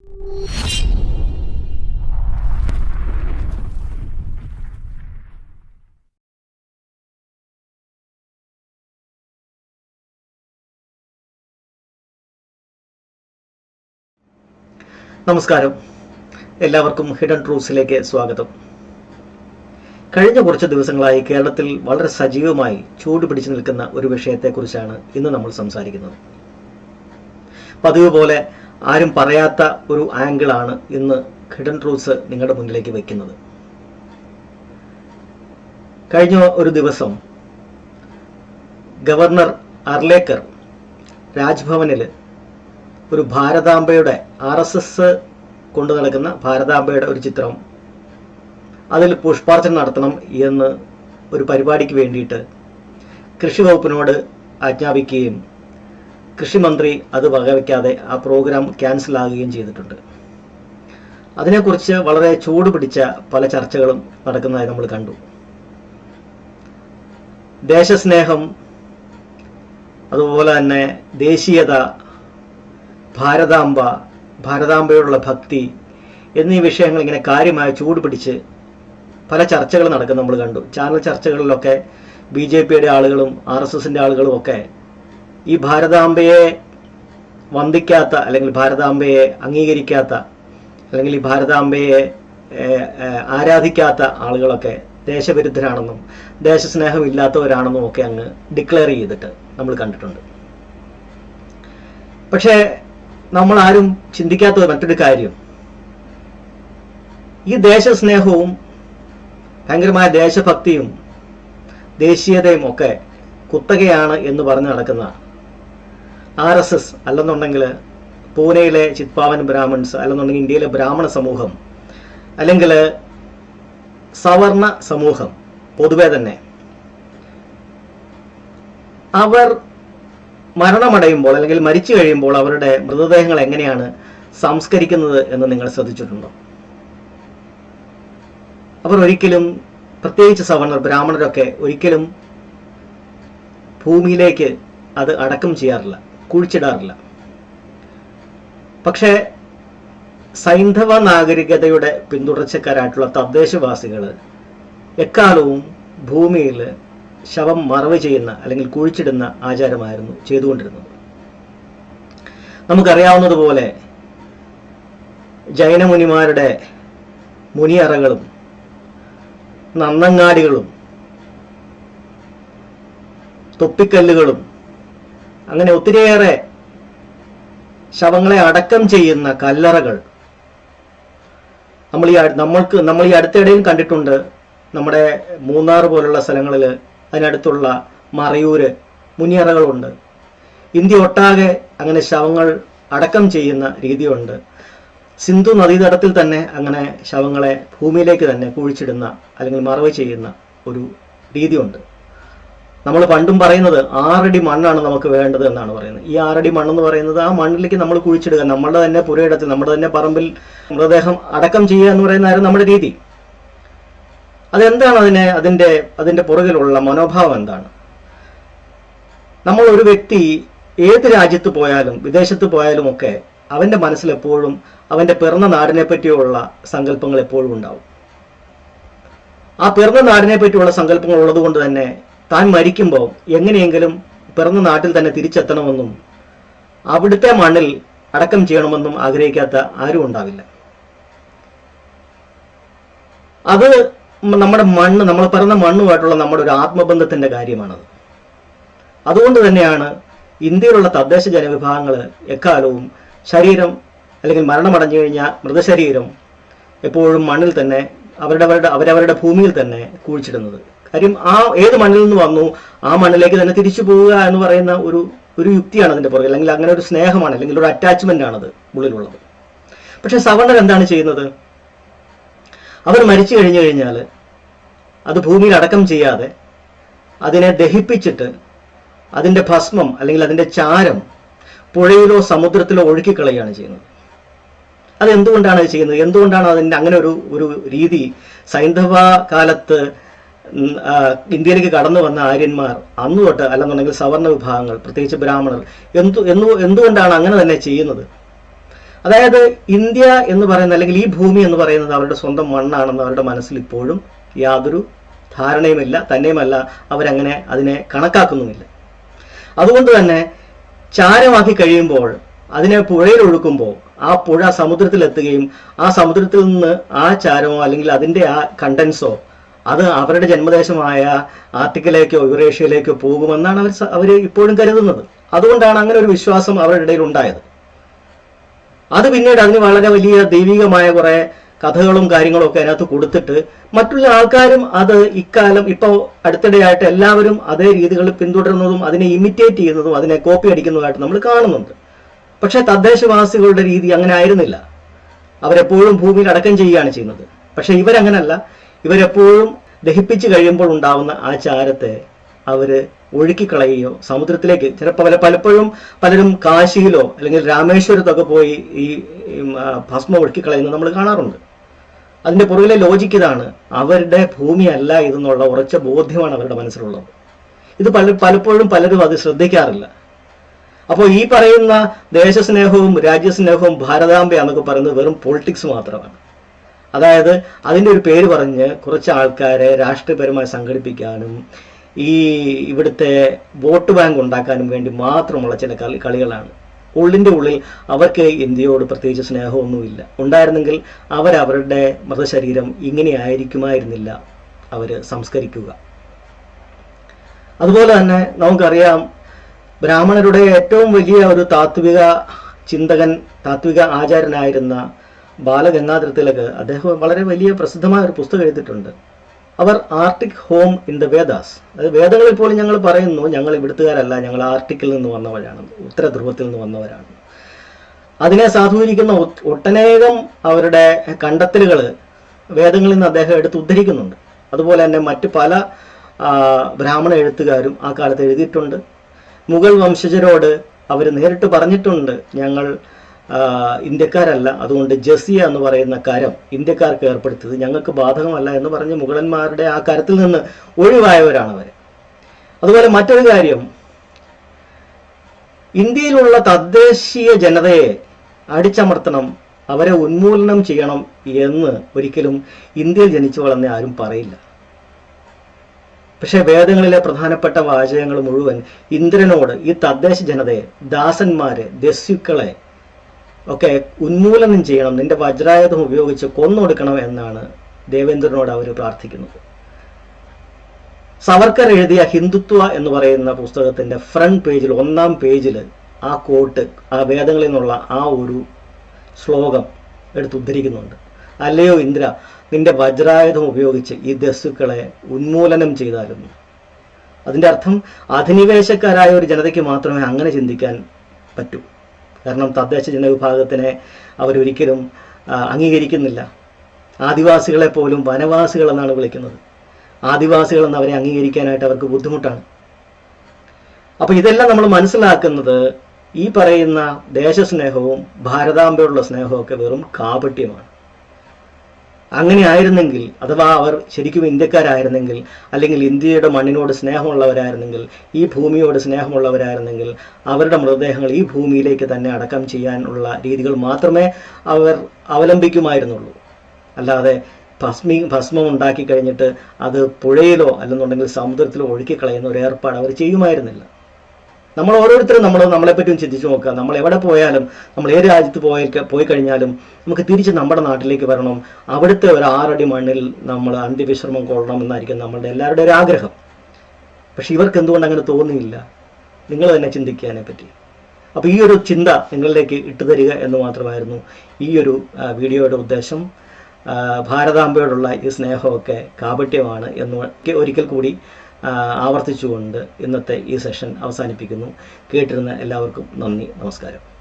നമസ്കാരം. എല്ലാവർക്കും ഹിഡൻ ട്രൂസിലേക്ക് സ്വാഗതം. കഴിഞ്ഞ കുറച്ച് ദിവസങ്ങളായി കേരളത്തിൽ വളരെ സജീവമായി ചൂട് പിടിച്ചു നിൽക്കുന്ന ഒരു വിഷയത്തെക്കുറിച്ചാണ് ഇന്ന് നമ്മൾ സംസാരിക്കുന്നത്. പതിവ് പോലെ ആരും പറയാത്ത ഒരു ആംഗിളാണ് ഇന്ന് ഹിഡൻ ട്രൂസ് നിങ്ങളുടെ മുന്നിലേക്ക് വയ്ക്കുന്നത് കഴിഞ്ഞ ഒരു ദിവസം ഗവർണർ അർലേക്കർ രാജ്ഭവനിൽ ഒരു ഭാരതാംബയുടെ ആർ എസ് എസ് കൊണ്ടു നടക്കുന്ന ഭാരതാംബയുടെ ഒരു ചിത്രം അതിൽ പുഷ്പാർച്ചന നടത്തണം എന്ന് ഒരു പരിപാടിക്ക് വേണ്ടിയിട്ട് കൃഷി വകുപ്പിനോട് ആജ്ഞാപിക്കുകയും കൃഷിമന്ത്രി അത് വകവയ്ക്കാതെ ആ പ്രോഗ്രാം ക്യാൻസൽ ആകുകയും ചെയ്തിട്ടുണ്ട്. അതിനെക്കുറിച്ച് വളരെ ചൂട് പിടിച്ച പല ചർച്ചകളും നടക്കുന്നതായി നമ്മൾ കണ്ടു. ദേശസ്നേഹം അതുപോലെ തന്നെ ദേശീയത ഭാരതാംബ ഭാരതാംബയോടുള്ള ഭക്തി എന്നീ വിഷയങ്ങൾ ഇങ്ങനെ കാര്യമായി ചൂട് പിടിച്ച് പല ചർച്ചകൾ നടക്കുന്ന നമ്മൾ കണ്ടു. ചാനൽ ചർച്ചകളിലൊക്കെ ബി ജെ പിയുടെ ആളുകളും ആർ എസ് എസിന്റെ ആളുകളും ഒക്കെ ഈ ഭാരതാംബയെ വന്ദിക്കാത്ത അല്ലെങ്കിൽ ഭാരതാംബയെ അംഗീകരിക്കാത്ത അല്ലെങ്കിൽ ഈ ഭാരതാംബയെ ആരാധിക്കാത്ത ആളുകളൊക്കെ ദേശവിരുദ്ധരാണെന്നും ദേശസ്നേഹം ഇല്ലാത്തവരാണെന്നും ഒക്കെ അങ്ങ് ഡിക്ലെയർ ചെയ്തിട്ട് നമ്മൾ കണ്ടിട്ടുണ്ട്. പക്ഷേ നമ്മൾ ആരും ചിന്തിക്കാത്ത മറ്റൊരു കാര്യം. ഈ ദേശസ്നേഹവും ഭയങ്കരമായ ദേശഭക്തിയും ദേശീയതയും ഒക്കെ കുത്തകയാണ് എന്ന് പറഞ്ഞു നടക്കുന്ന ആർ എസ് എസ് അല്ലെന്നുണ്ടെങ്കിൽ പൂനെയിലെ ചിത്പാവൻ ബ്രാഹ്മൺസ് അല്ലെന്നുണ്ടെങ്കിൽ ഇന്ത്യയിലെ ബ്രാഹ്മണ സമൂഹം അല്ലെങ്കിൽ സവർണ സമൂഹം പൊതുവെ തന്നെ. അവർ മരണമടയുമ്പോൾ അല്ലെങ്കിൽ മരിച്ചു കഴിയുമ്പോൾ അവരുടെ മൃതദേഹങ്ങൾ എങ്ങനെയാണ് സംസ്കരിക്കുന്നത് എന്ന് നിങ്ങൾ ശ്രദ്ധിച്ചിട്ടുണ്ടോ? അവർ ഒരിക്കലും പ്രത്യേകിച്ച് സവർണർ ബ്രാഹ്മണരൊക്കെ ഒരിക്കലും ഭൂമിയിലേക്ക് അത് അടക്കം ചെയ്യാറില്ല. കുഴിച്ചിടാറില്ല. പക്ഷേ സൈന്ധവ നാഗരികതയുടെ പിന്തുടർച്ചക്കാരായിട്ടുള്ള തദ്ദേശവാസികൾ എക്കാലവും ഭൂമിയിൽ ശവം മറവ് ചെയ്യുന്ന അല്ലെങ്കിൽ കുഴിച്ചിടുന്ന ആചാരമായിരുന്നു ചെയ്തുകൊണ്ടിരുന്നത്. നമുക്കറിയാവുന്നതുപോലെ ജൈനമുനിമാരുടെ മുനിയറകളും നന്നങ്ങാടികളും തൊപ്പിക്കല്ലുകളും അങ്ങനെ ഒത്തിരിയേറെ ശവങ്ങളെ അടക്കം ചെയ്യുന്ന കല്ലറകൾ. നമ്മൾ ഈ നമ്മൾക്ക് നമ്മൾ ഈ അടുത്തിടെയും കണ്ടിട്ടുണ്ട് നമ്മുടെ മൂന്നാർ പോലുള്ള സ്ഥലങ്ങളിൽ അതിനടുത്തുള്ള മറയൂര് മുനിയറകളുണ്ട്. ഇന്ത്യ ഒട്ടാകെ അങ്ങനെ ശവങ്ങൾ അടക്കം ചെയ്യുന്ന രീതിയുണ്ട്. സിന്ധു നദീതടത്തിൽ തന്നെ അങ്ങനെ ശവങ്ങളെ ഭൂമിയിലേക്ക് തന്നെ കുഴിച്ചിടുന്ന അല്ലെങ്കിൽ മറവ് ചെയ്യുന്ന ഒരു രീതിയുണ്ട്. നമ്മൾ പണ്ടും പറയുന്നത് ആറടി മണ്ണാണ് നമുക്ക് വേണ്ടത് എന്നാണ് പറയുന്നത്. ഈ ആറടി മണ്ണെന്ന് പറയുന്നത് ആ മണ്ണിലേക്ക് നമ്മൾ കുഴിച്ചിടുക നമ്മളുടെ തന്നെ പുരയിടത്തിൽ നമ്മുടെ തന്നെ പറമ്പിൽ മൃതദേഹം അടക്കം ചെയ്യുക എന്ന് പറയുന്നതായിരുന്നു നമ്മുടെ രീതി. അതെന്താണ് അതിനെ അതിന്റെ അതിന്റെ പുറകിലുള്ള മനോഭാവം എന്താണ്? നമ്മൾ ഒരു വ്യക്തി ഏത് രാജ്യത്ത് പോയാലും വിദേശത്ത് പോയാലും ഒക്കെ അവന്റെ മനസ്സിൽ എപ്പോഴും അവന്റെ പിറന്ന നാടിനെ പറ്റിയുള്ള സങ്കല്പങ്ങൾ എപ്പോഴും ഉണ്ടാവും. ആ പിറന്ന നാടിനെ പറ്റിയുള്ള സങ്കല്പങ്ങൾ ഉള്ളത് കൊണ്ട് തന്നെ താൻ മരിക്കുമ്പോൾ എങ്ങനെയെങ്കിലും പിറന്ന നാട്ടിൽ തന്നെ തിരിച്ചെത്തണമെന്നും അവിടുത്തെ മണ്ണിൽ അടക്കം ചെയ്യണമെന്നും ആഗ്രഹിക്കാത്ത ആരും ഉണ്ടാവില്ല. അത് നമ്മുടെ മണ്ണ് നമ്മൾ പിറന്ന മണ്ണുമായിട്ടുള്ള നമ്മുടെ ഒരു ആത്മബന്ധത്തിന്റെ കാര്യമാണത്. അതുകൊണ്ട് തന്നെയാണ് ഇന്ത്യയിലുള്ള തദ്ദേശ ജനവിഭാഗങ്ങൾ എക്കാലവും ശരീരം അല്ലെങ്കിൽ മരണമടഞ്ഞു കഴിഞ്ഞാൽ മൃതശരീരം എപ്പോഴും മണ്ണിൽ തന്നെ അവരുടെ അവരുടെ അവരവരുടെ ഭൂമിയിൽ തന്നെ കുഴിച്ചിടുന്നത്. കാര്യം ആ ഏത് മണ്ണിൽ നിന്ന് വന്നു ആ മണ്ണിലേക്ക് തന്നെ തിരിച്ചു പോവുക എന്ന് പറയുന്ന ഒരു ഒരു യുക്തിയാണ് അതിന്റെ പുറകിൽ. അല്ലെങ്കിൽ അങ്ങനെ ഒരു സ്നേഹമാണ് അല്ലെങ്കിൽ ഒരു അറ്റാച്ച്മെന്റ് ആണത് ഉള്ളിലുള്ളത്. പക്ഷെ സവർണർ എന്താണ് ചെയ്യുന്നത്? അവർ മരിച്ചു കഴിഞ്ഞു കഴിഞ്ഞാൽ അത് ഭൂമിയിൽ അടക്കം ചെയ്യാതെ അതിനെ ദഹിപ്പിച്ചിട്ട് അതിന്റെ ഭസ്മം അല്ലെങ്കിൽ അതിന്റെ ചാരം പുഴയിലോ സമുദ്രത്തിലോ ഒഴുക്കിക്കളയുകയാണ് ചെയ്യുന്നത്. അത് എന്തുകൊണ്ടാണ് അത് ചെയ്യുന്നത്? എന്തുകൊണ്ടാണ് അതിന്റെ അങ്ങനെ ഒരു ഒരു രീതി? സൈന്ധവ കാലത്ത് ഇന്ത്യയിലേക്ക് കടന്നു വന്ന ആര്യന്മാർ അന്ന് തൊട്ട് അല്ലെന്നുണ്ടെങ്കിൽ സവർണ വിഭാഗങ്ങൾ പ്രത്യേകിച്ച് ബ്രാഹ്മണർ എന്തു എന്തു എന്തുകൊണ്ടാണ് അങ്ങനെ തന്നെ ചെയ്യുന്നത്? അതായത് ഇന്ത്യ എന്ന് പറയുന്ന അല്ലെങ്കിൽ ഈ ഭൂമി എന്ന് പറയുന്നത് അവരുടെ സ്വന്തം മണ്ണാണെന്ന് അവരുടെ മനസ്സിൽ ഇപ്പോഴും യാതൊരു ധാരണയുമില്ല തന്നെയുമല്ല അവരങ്ങനെ അതിനെ കണക്കാക്കുന്നുമില്ല. അതുകൊണ്ട് തന്നെ ചാരമാക്കി കഴിയുമ്പോൾ അതിനെ പുഴയിൽ ഒഴുക്കുമ്പോൾ ആ പുഴ സമുദ്രത്തിലെത്തുകയും ആ സമുദ്രത്തിൽ നിന്ന് ആ ചാരമോ അല്ലെങ്കിൽ അതിന്റെ ആ കണ്ടൻസോ അത് അവരുടെ ജന്മദേശമായ ആർട്ടിക്കിലേക്കോ യുറേഷ്യയിലേക്കോ പോകുമെന്നാണ് അവർ അവർ ഇപ്പോഴും കരുതുന്നത്. അതുകൊണ്ടാണ് അങ്ങനെ ഒരു വിശ്വാസം അവരുടെ ഇടയിൽ ഉണ്ടായത്. അത് പിന്നീട് അതിന് വളരെ വലിയ ദൈവികമായ കുറെ കഥകളും കാര്യങ്ങളും ഒക്കെ അതിനകത്ത് കൊടുത്തിട്ട് മറ്റുള്ള ആൾക്കാരും അത് ഇക്കാലം ഇപ്പോൾ അടുത്തിടെയായിട്ട് എല്ലാവരും അതേ രീതികളിൽ പിന്തുടരുന്നതും അതിനെ ഇമിറ്റേറ്റ് ചെയ്യുന്നതും അതിനെ കോപ്പി അടിക്കുന്നതുമായിട്ട് നമ്മൾ കാണുന്നുണ്ട്. പക്ഷേ തദ്ദേശവാസികളുടെ രീതി അങ്ങനെ ആയിരുന്നില്ല. അവരെപ്പോഴും ഭൂമിയിൽ അടക്കം ചെയ്യുകയാണ് ചെയ്യുന്നത്. പക്ഷെ ഇവരങ്ങനല്ല. ഇവരെപ്പോഴും ദഹിപ്പിച്ചു കഴിയുമ്പോൾ ഉണ്ടാവുന്ന ആ ചാരത്തെ അവർ ഒഴുക്കിക്കളയുകയോ സമുദ്രത്തിലേക്ക് ചിലപ്പോൾ പല പലപ്പോഴും പലരും കാശിയിലോ അല്ലെങ്കിൽ രാമേശ്വരത്തൊക്കെ പോയി ഈ ഭസ്മം ഒഴുക്കിക്കളയുന്നത് നമ്മൾ കാണാറുണ്ട്. അതിന്റെ പുറകിലെ ലോജിക്ക് ഇതാണ് അവരുടെ ഭൂമിയല്ല ഇതെന്നുള്ള ഉറച്ച ബോധ്യമാണ് അവരുടെ മനസ്സിലുള്ളത്. ഇത് പല പലപ്പോഴും പലരും അത് ശ്രദ്ധിക്കാറില്ല. അപ്പോൾ ഈ പറയുന്ന ദേശസ്നേഹവും രാജ്യസ്നേഹവും ഭാരതാംബ എന്നൊക്കെ പറയുന്നത് വെറും പൊളിറ്റിക്സ് മാത്രമാണ്. അതായത് അതിന്റെ ഒരു പേര് പറഞ്ഞ് കുറച്ച് ആൾക്കാരെ രാഷ്ട്രീയപരമായി സംഘടിപ്പിക്കാനും ഈ ഇവിടുത്തെ വോട്ട് ബാങ്ക് ഉണ്ടാക്കാനും വേണ്ടി മാത്രമുള്ള ചില കളി കളികളാണ്. ഉള്ളിന്റെ ഉള്ളിൽ അവർക്ക് ഇന്ത്യയോട് പ്രത്യേകിച്ച് സ്നേഹമൊന്നുമില്ല. ഉണ്ടായിരുന്നെങ്കിൽ അവരവരുടെ മൃതശരീരം ഇങ്ങനെ ആയിരിക്കുമായിരുന്നില്ല അവർ സംസ്കരിക്കുക. അതുപോലെ തന്നെ നമുക്കറിയാം ബ്രാഹ്മണരുടെ ഏറ്റവും വലിയ ഒരു താത്വിക ചിന്തകൻ താത്വിക ആചാര്യനായിരുന്ന ബാലഗംഗാധര തിലക് അദ്ദേഹം വളരെ വലിയ പ്രസിദ്ധമായ ഒരു പുസ്തകം എഴുതിയിട്ടുണ്ട്. അവർ Arctic home in the Vedas അത് വേദങ്ങളിൽ പോലും ഞങ്ങൾ പറയുന്നു ഞങ്ങൾ ഇവിടുത്തുകാരല്ല ഞങ്ങൾ ആർട്ടിക്കിൽ നിന്ന് വന്നവരാണ് ഉത്തര ധ്രുവത്തിൽ നിന്ന് വന്നവരാണ്. അതിനെ സാധൂകരിക്കുന്ന ഒട്ടനേകം അവരുടെ കണ്ടെത്തലുകൾ വേദങ്ങളിൽ നിന്ന് അദ്ദേഹം എടുത്ത് ഉദ്ധരിക്കുന്നുണ്ട്. അതുപോലെ തന്നെ മറ്റ് പല ബ്രാഹ്മണ എഴുത്തുകാരും ആ കാലത്ത് എഴുതിയിട്ടുണ്ട്. മുഗൾ വംശജരോട് അവർ നേരിട്ട് പറഞ്ഞിട്ടുണ്ട് ഞങ്ങൾ ഇന്ത്യക്കാരല്ല. അതുകൊണ്ട് ജസിയ എന്ന് പറയുന്ന കരം ഇന്ത്യക്കാർക്ക് ഏർപ്പെടുത്തിയത് ഞങ്ങൾക്ക് ബാധകമല്ല എന്ന് പറഞ്ഞ് മുഗളന്മാരുടെ ആ കരത്തിൽ നിന്ന് ഒഴിവായവരാണ് അവർ അതുപോലെ മറ്റൊരു കാര്യം ഇന്ത്യയിലുള്ള തദ്ദേശീയ ജനതയെ അടിച്ചമർത്തണം അവരെ ഉന്മൂലനം ചെയ്യണം എന്ന് ഒരിക്കലും ഇന്ത്യയിൽ ജനിച്ചു വളർന്ന ആരും പറയില്ല. പക്ഷേ വേദങ്ങളിലെ പ്രധാനപ്പെട്ട വാചകങ്ങൾ മുഴുവൻ ഇന്ദ്രനോട് ഈ തദ്ദേശ ജനതയെ ദാസന്മാരെ ദസ്യുക്കളെ ഒക്കെ ഉന്മൂലനം ചെയ്യണം നിന്റെ വജ്രായുധം ഉപയോഗിച്ച് കൊന്നൊടുക്കണം എന്നാണ് ദേവേന്ദ്രനോട് അവർ പ്രാർത്ഥിക്കുന്നത്. സവർക്കർ എഴുതിയ ഹിന്ദുത്വ എന്ന് പറയുന്ന പുസ്തകത്തിന്റെ ഫ്രണ്ട് പേജിൽ ഒന്നാം പേജിൽ ആ കോട്ട് ആ വേദങ്ങളിൽ നിന്നുള്ള ആ ഒരു ശ്ലോകം എടുത്ത് ഉദ്ധരിക്കുന്നുണ്ട്. അല്ലയോ ഇന്ദ്ര നിന്റെ വജ്രായുധം ഉപയോഗിച്ച് ഈ ദസ്സുക്കളെ ഉന്മൂലനം ചെയ്തായിരുന്നു. അതിന്റെ അർത്ഥം അധിനിവേശക്കാരായ ഒരു ജനതയ്ക്ക് മാത്രമേ അങ്ങനെ ചിന്തിക്കാൻ പറ്റൂ. കാരണം തദ്ദേശ ജനവിഭാഗത്തിനെ അവരൊരിക്കലും അംഗീകരിക്കുന്നില്ല. ആദിവാസികളെ പോലും വനവാസികൾ എന്നാണ് വിളിക്കുന്നത്. ആദിവാസികൾ എന്ന് അവരെ അംഗീകരിക്കാനായിട്ട് അവർക്ക് ബുദ്ധിമുട്ടാണ്. അപ്പൊ ഇതെല്ലാം നമ്മൾ മനസ്സിലാക്കുന്നത് ഈ പറയുന്ന ദേശസ്നേഹവും ഭാരതാംബയോടുള്ള സ്നേഹവും ഒക്കെ വെറും കാപട്യമാണ്. അങ്ങനെ ആയിരുന്നെങ്കിൽ അഥവാ അവർ ശരിക്കും ഇന്ത്യക്കാരായിരുന്നെങ്കിൽ അല്ലെങ്കിൽ ഇന്ത്യയുടെ മണ്ണിനോട് സ്നേഹമുള്ളവരായിരുന്നെങ്കിൽ ഈ ഭൂമിയോട് സ്നേഹമുള്ളവരായിരുന്നെങ്കിൽ അവരുടെ മൃതദേഹങ്ങൾ ഈ ഭൂമിയിലേക്ക് തന്നെ അടക്കം ചെയ്യാനുള്ള രീതികൾ മാത്രമേ അവർ അവലംബിക്കുമായിരുന്നുള്ളൂ. അല്ലാതെ ഭസ്മി ഭസ്മം ഉണ്ടാക്കി കഴിഞ്ഞിട്ട് അത് പുഴയിലോ അല്ലെന്നുണ്ടെങ്കിൽ സമുദ്രത്തിലോ ഒഴുക്കി കളയുന്ന ഒരു ഏർപ്പാട് അവർ ചെയ്യുമായിരുന്നില്ല. നമ്മൾ ഓരോരുത്തരും നമ്മൾ നമ്മളെപ്പറ്റിയും ചിന്തിച്ചു നോക്കുക. നമ്മൾ എവിടെ പോയാലും നമ്മൾ ഏത് രാജ്യത്ത് പോയി പോയി കഴിഞ്ഞാലും നമുക്ക് തിരിച്ച് നമ്മുടെ നാട്ടിലേക്ക് വരണം. അവിടുത്തെ ഒരു ആറടി മണ്ണിൽ നമ്മൾ അന്ത്യവിശ്രമം കൊള്ളണം എന്നായിരിക്കും നമ്മളുടെ എല്ലാവരുടെ ഒരു ആഗ്രഹം. പക്ഷെ ഇവർക്ക് എന്തുകൊണ്ട് അങ്ങനെ തോന്നിയില്ല? നിങ്ങൾ തന്നെ ചിന്തിക്കാനെ പറ്റി അപ്പോൾ ഈ ഒരു ചിന്ത നിങ്ങളിലേക്ക് ഇട്ടുതരിക എന്ന് മാത്രമായിരുന്നു ഈ ഒരു വീഡിയോയുടെ ഉദ്ദേശം. ഭാരതാംബയോടുള്ള ഈ സ്നേഹമൊക്കെ കാപട്യമാണ് എന്ന് ഒരിക്കൽ കൂടി ആവർത്തിച്ചുകൊണ്ട് ഇന്നത്തെ ഈ സെഷൻ അവസാനിപ്പിക്കുന്നു. കേട്ടിരുന്ന എല്ലാവർക്കും നന്ദി നമസ്കാരം.